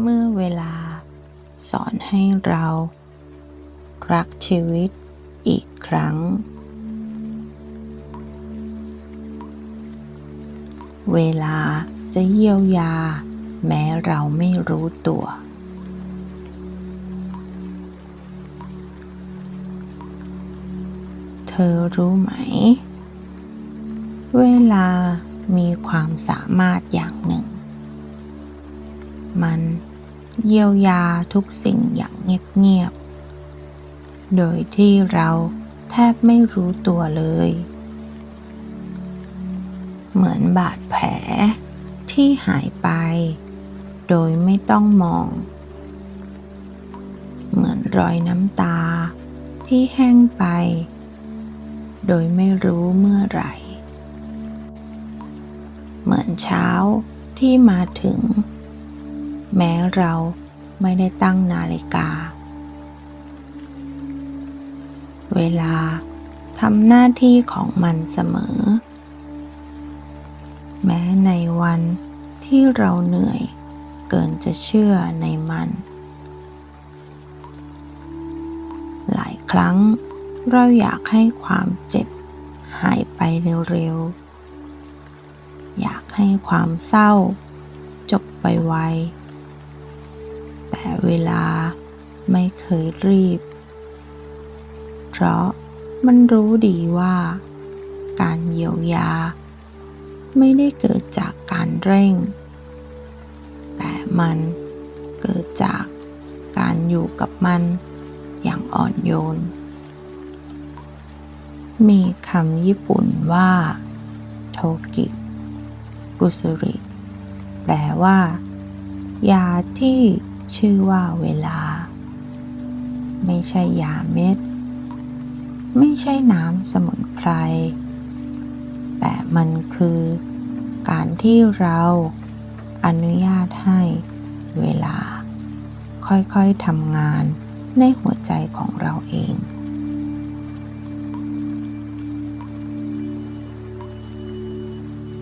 เมื่อเวลา สอนให้เรา รักชีวิตอีกครั้ง เวลาจะเยียวยา แม้เราไม่รู้ตัว เธอรู้ไหม เวลามีความสามารถอย่างหนึ่ง มัน เยียวยาทุกสิ่งอย่างเงียบๆ โดยที่เราแทบไม่รู้ตัวเลย เหมือนบาดแผลที่หายไป โดยไม่ต้องมอง เหมือนรอยน้ำตาที่แห้งไป โดยไม่รู้เมื่อไหร่ เหมือนเช้าที่มาถึง แม้เราไม่ได้ตั้งนาฬิกา เวลาทำหน้าที่ของมันเสมอ แม้ในวันที่เราเหนื่อยเกินจะเชื่อในมัน หลายครั้งเราอยากให้ความเจ็บหายไปเร็วๆ อยากให้ความเศร้า จบไปไว แต่เวลาไม่เคยรีบ เพราะมันรู้ดีว่า การเยียวยา ไม่ได้เกิดจากการเร่ง แต่มันเกิดจากการอยู่กับมันอย่างอ่อนโยน มีคำญี่ปุ่นว่า โทกิ กุสุริ แปลว่า ยาที่ ชื่อว่าเวลา ไม่ใช่ยาเม็ด ไม่ใช่น้ำสมุนไพร แต่มันคือการที่เราอนุญาตให้เวลา ค่อยๆทำงานในหัวใจของเราเอง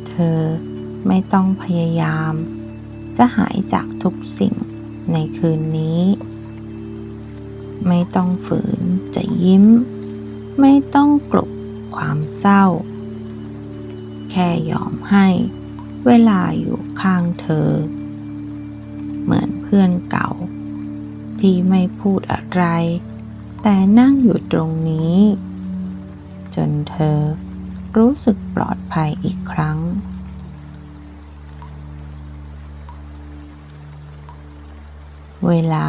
เธอไม่ต้องพยายามจะหายจากทุกสิ่ง ในคืนนี้ ไม่ต้องฝืนจะยิ้ม ไม่ต้องกลบความเศร้า แค่ยอมให้เวลาอยู่ข้างเธอ เหมือนเพื่อนเก่า ที่ไม่พูดอะไร แต่นั่งอยู่ตรงนี้ จนเธอรู้สึกปลอดภัยอีกครั้ง เวลา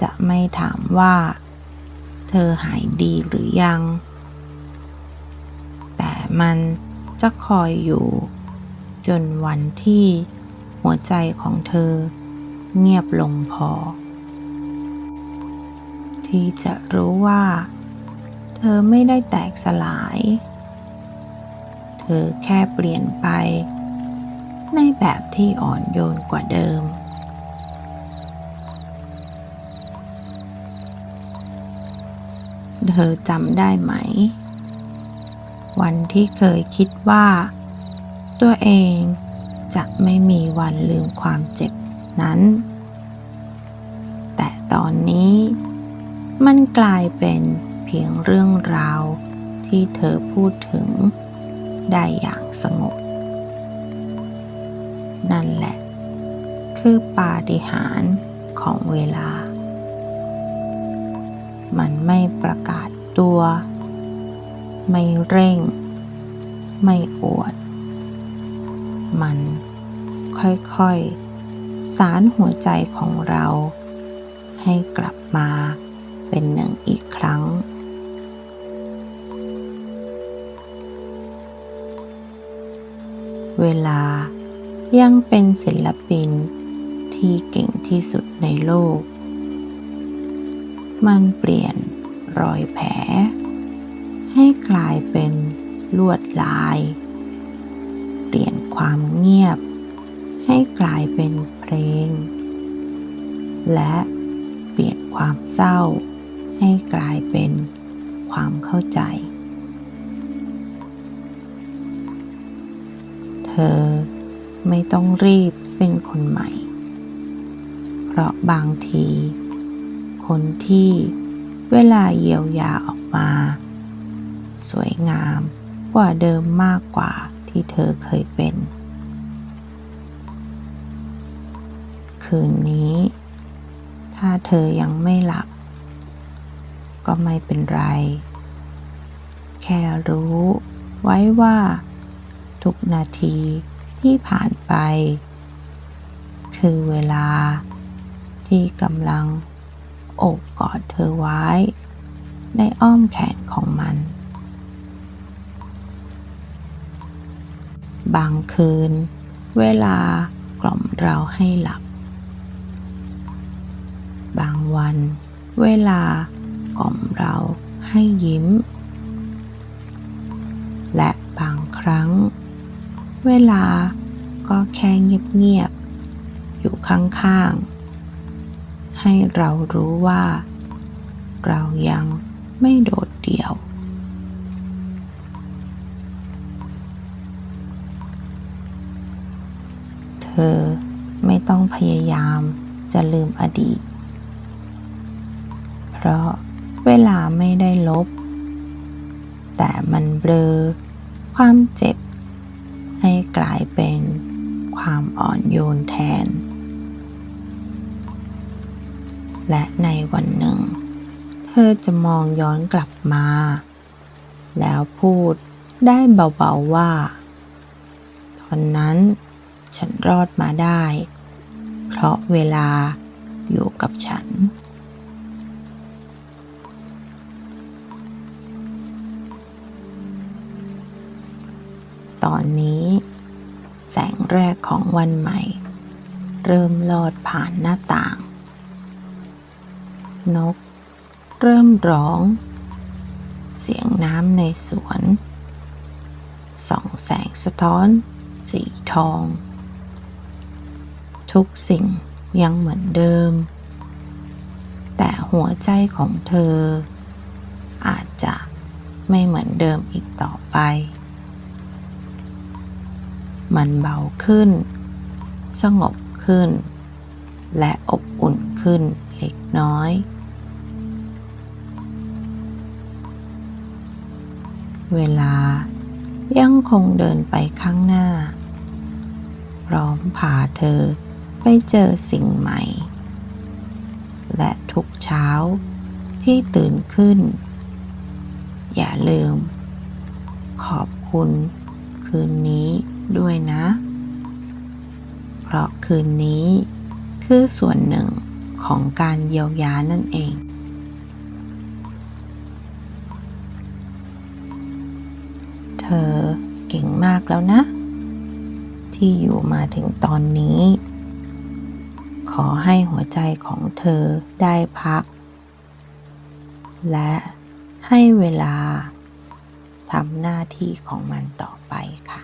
จะไม่ถามว่า เธอหายดีหรือยัง แต่มันจะคอยอยู่ จนวันที่หัวใจของเธอ เงียบลงพอ ที่จะรู้ว่า เธอไม่ได้แตกสลาย เธอแค่เปลี่ยนไป ในแบบที่อ่อนโยนกว่าเดิม เธอจำได้ไหม วันที่เคยคิดว่า ตัวเองจะไม่มีวันลืมความเจ็บนั้น แต่ตอนนี้มันกลายเป็นเพียงเรื่องราวที่เธอพูดถึงได้อย่างสงบ นั่นแหละ คือปาฏิหาริย์ของเวลา มันไม่ประกาศตัว ไม่เร่ง ไม่อวด มันค่อยๆ สารหัวใจของเรา ให้กลับมาเป็นหนึ่งอีกครั้ง เวลายังเป็นศิลปินที่เก่งที่สุดในโลก มันเปลี่ยนรอยแผล ให้กลายเป็นลวดลาย เปลี่ยนความเงียบ ให้กลายเป็นเพลง และเปลี่ยนความเศร้า ให้กลายเป็นความเข้าใจ เธอไม่ต้องรีบเป็นคนใหม่ เพราะบางที คนที่เวลาเยียวยาออกมา สวยงามกว่าเดิมมากกว่าที่เธอเคยเป็น คืนนี้ ถ้าเธอยังไม่หลับ ก็ไม่เป็นไร แค่รู้ไว้ว่า ทุกนาทีที่ผ่านไป คือเวลาที่กำลัง โอบกอดเธอไว้ ในอ้อมแขนของมัน บางคืน เวลากล่อมเราให้หลับ บางวัน เวลากล่อมเราให้ยิ้ม และบางครั้ง เวลาก็แค่เงียบๆอยู่ข้างๆ ให้เรารู้ว่า เรายังไม่โดดเดี่ยว เธอไม่ต้องพยายามจะลืมอดีต เพราะเวลาไม่ได้ลบ แต่มันเบลอความเจ็บ ให้กลายเป็นความอ่อนโยนแทน และในวันหนึ่ง เธอจะมองย้อนกลับมา แล้วพูดได้เบาๆว่า ตอนนั้นฉันรอดมาได้ เพราะเวลาอยู่กับฉัน ตอนนี้ แสงแรกของวันใหม่ เริ่มลอดผ่านหน้าต่าง นก เริ่มร้อง เสียงน้ำในสวนส่องแสงสะท้อน สีทอง ทุกสิ่งยังเหมือนเดิม แต่หัวใจของเธอ อาจจะไม่เหมือนเดิมอีกต่อไป มันเบาขึ้น สงบขึ้น และอบอุ่นขึ้นเล็กน้อย เวลายังคงเดินไปข้างหน้า พร้อมพาเธอไปเจอสิ่งใหม่ และทุกเช้าที่ตื่นขึ้น อย่าลืม ขอบคุณคืนนี้ด้วยนะ เพราะคืนนี้คือส่วนหนึ่งของการเยียวยานั่นเอง แล้วนะ ที่อยู่มาถึงตอนนี้ ขอให้หัวใจของเธอได้พัก และให้เวลาทำหน้าที่ของมันต่อไปค่ะ